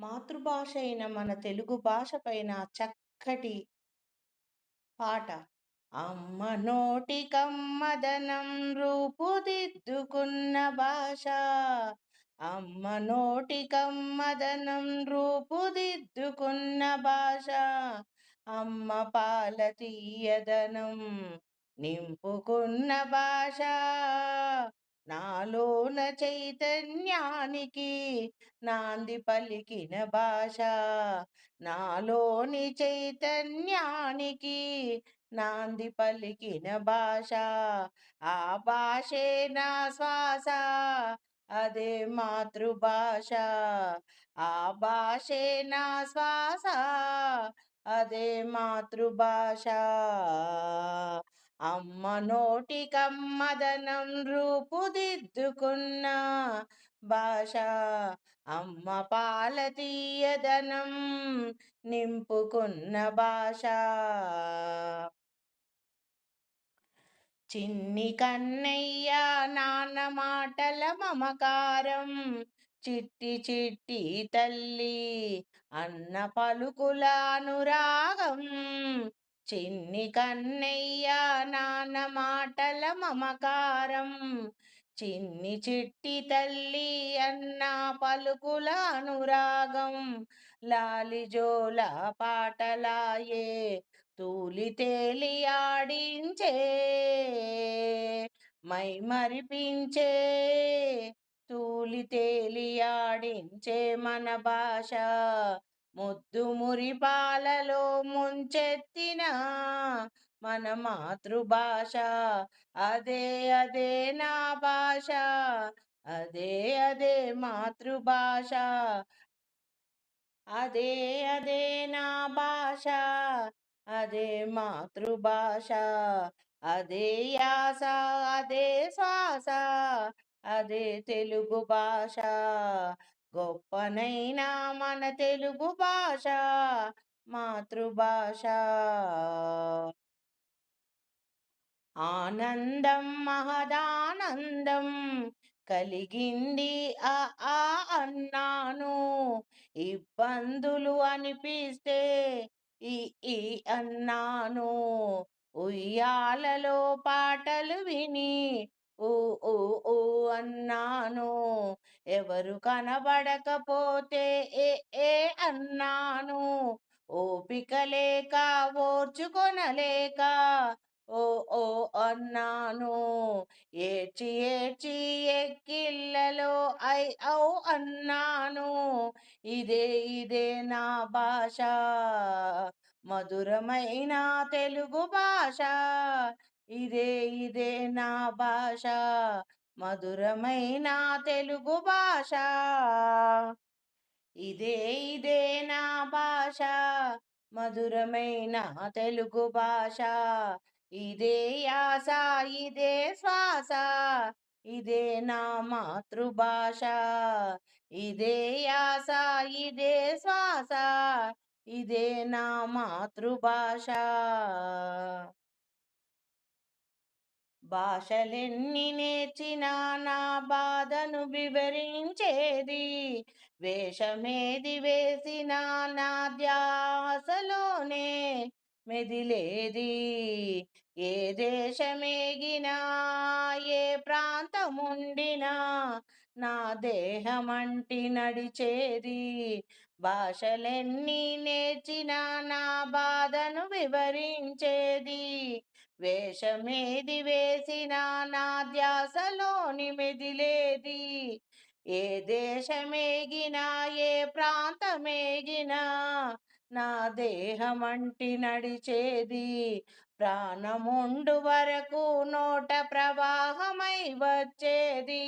మాతృభాష అయిన మన తెలుగు భాష పైన చక్కటి పాట. అమ్మ నోటికమ్మదనం రూపుదిద్దుకున్న భాష. అమ్మ నోటికమ్మదనం రూపుదిద్దుకున్న భాష. అమ్మ పాల తీయదనం నింపుకున్న భాష. నాలోన చైతన్యానికి నాంది పలికిన భాష. నాలోని చైతన్యానికి నాంది పలికిన భాష. ఆ భాషే నా శ్వాస అదే మాతృభాష. ఆ భాషే నా శ్వాస అదే మాతృభాష. అమ్మ నోటి కమ్మదనం రూపుదిద్దుకున్న భాష అమ్మ పాలతీయదనం నింపుకున్న భాష. చిన్ని కన్నయ్య నాన్న మాటల మమకారం చిట్టి చిట్టి తల్లి అన్న పలుకుల అనురాగం. చిన్ని కన్నయ్య నాన్న మాటల మమకారం. చిన్ని చిట్టి తల్లి అన్న పలుకుల అనురాగం. లాలిజోల పాటలాయే తూలి తేలి ఆడించే మై మరిపించే. తూలి తేలి ఆడించే మన భాష ముద్దు మురిపాలలో ముంచెత్తిన మన మాతృభాష. అదే అదే నా భాష. అదే అదే మాతృభాష. అదే అదే నా భాష. అదే మాతృభాష. అదే యాస. అదే శ్వాస. అదే తెలుగు భాష. గొప్పనైనా మన తెలుగు భాష మాతృభాష. ఆనందం మహదానందం కలిగింది ఆ ఆ అన్నాను. ఇబ్బందులు అనిపిస్తే ఈ ఈ అన్నాను. ఉయ్యాలలో పాటలు విని ఊ ఊ ఊ అన్నాను. ఎవరు కనబడకపోతే ఏ ఏ అన్నాను? ఓపిక లేక ఓర్చుకొనలేక ఓ ఓ అన్నాను. ఏడ్చి ఏడ్చి ఎక్కిళ్ళలో ఐ ఔ అన్నాను. ఇదే ఇదే నా భాష. మధురమైన తెలుగు భాష. ఇదే ఇదే నా భాష. మధురమైన తెలుగు భాష. ఇదే ఇదే నా భాష. మధురమైన తెలుగు భాష. ఇదే యాస ఇదే శ్వాస. ఇదే నా మాతృభాష. ఇదే యాస ఇదే శ్వాస. ఇదే నా మాతృభాష. భాషలెన్ని నేర్చినా నా బాధను వివరించేది. వేషమేది వేసినా నా ధ్యాసలోనే మెదిలేది. ఏ దేశమేగినా ఏ ప్రాంతముండినా నా దేహమంటి నడిచేది. భాషలెన్ని నేర్చినా నా బాధను వివరించేది. వేషమేది వేసినా నా ధ్యాసలోని మెదిలేది. ఏ దేశమేగినా ఏ ప్రాంతమేగినా నా దేహమంటి నడిచేది. ప్రాణముండు వరకు నోట ప్రవాహమై వచ్చేది.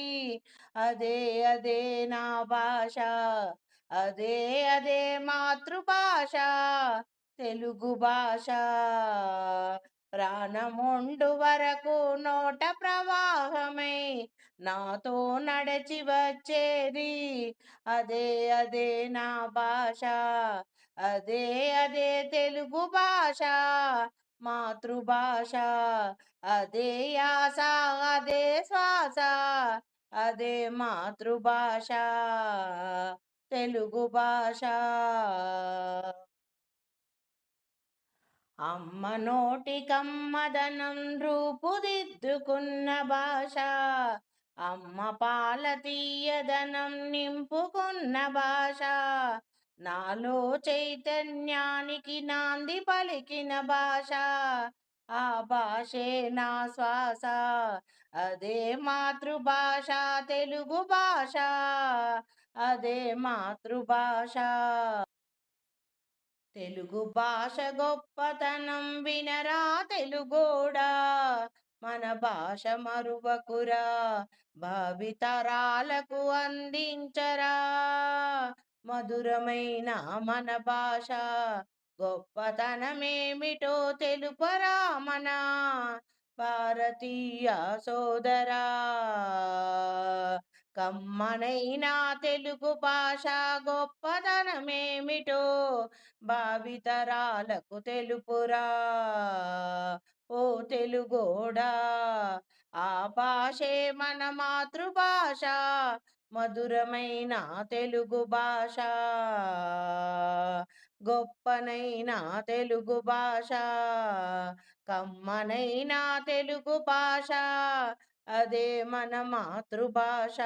అదే అదే నా భాష అదే అదే మాతృభాష తెలుగు భాష. ప్రాణముండు వరకు నోట ప్రవాహమై. నాతో నడచి వచ్చేది అదే అదే నా భాష అదే అదే తెలుగు భాష మాతృభాష అదే యాస అదే శ్వాస అదే మాతృభాష తెలుగు భాష. అమ్మ నోటి కమ్మదనం రూపుదిద్దుకున్న భాష అమ్మ పాల తీయదనం నింపుకున్న భాష నాలో చైతన్యానికి నాంది పలికిన భాష. ఆ భాషే నా శ్వాస అదే మాతృభాష తెలుగు భాష అదే మాతృభాష. తెలుగు భాష గొప్పతనం వినరా తెలుగోడా? మన భాష మరువకురా భావితరాలకు అందించరా? మధురమైన మన భాష గొప్పతనమేమిటో తెలుపరా మన భారతీయ సోదరా? కమ్మనైనా తెలుగు భాష గొప్పదనమేమిటో భావితరాలకు తెలుపురా. ఓ తెలుగోడా ఆ భాషే మన మాతృభాష మధురమైన తెలుగు భాష. గొప్పనైనా తెలుగు భాష కమ్మనైనా తెలుగు భాష అదే మన మాతృభాష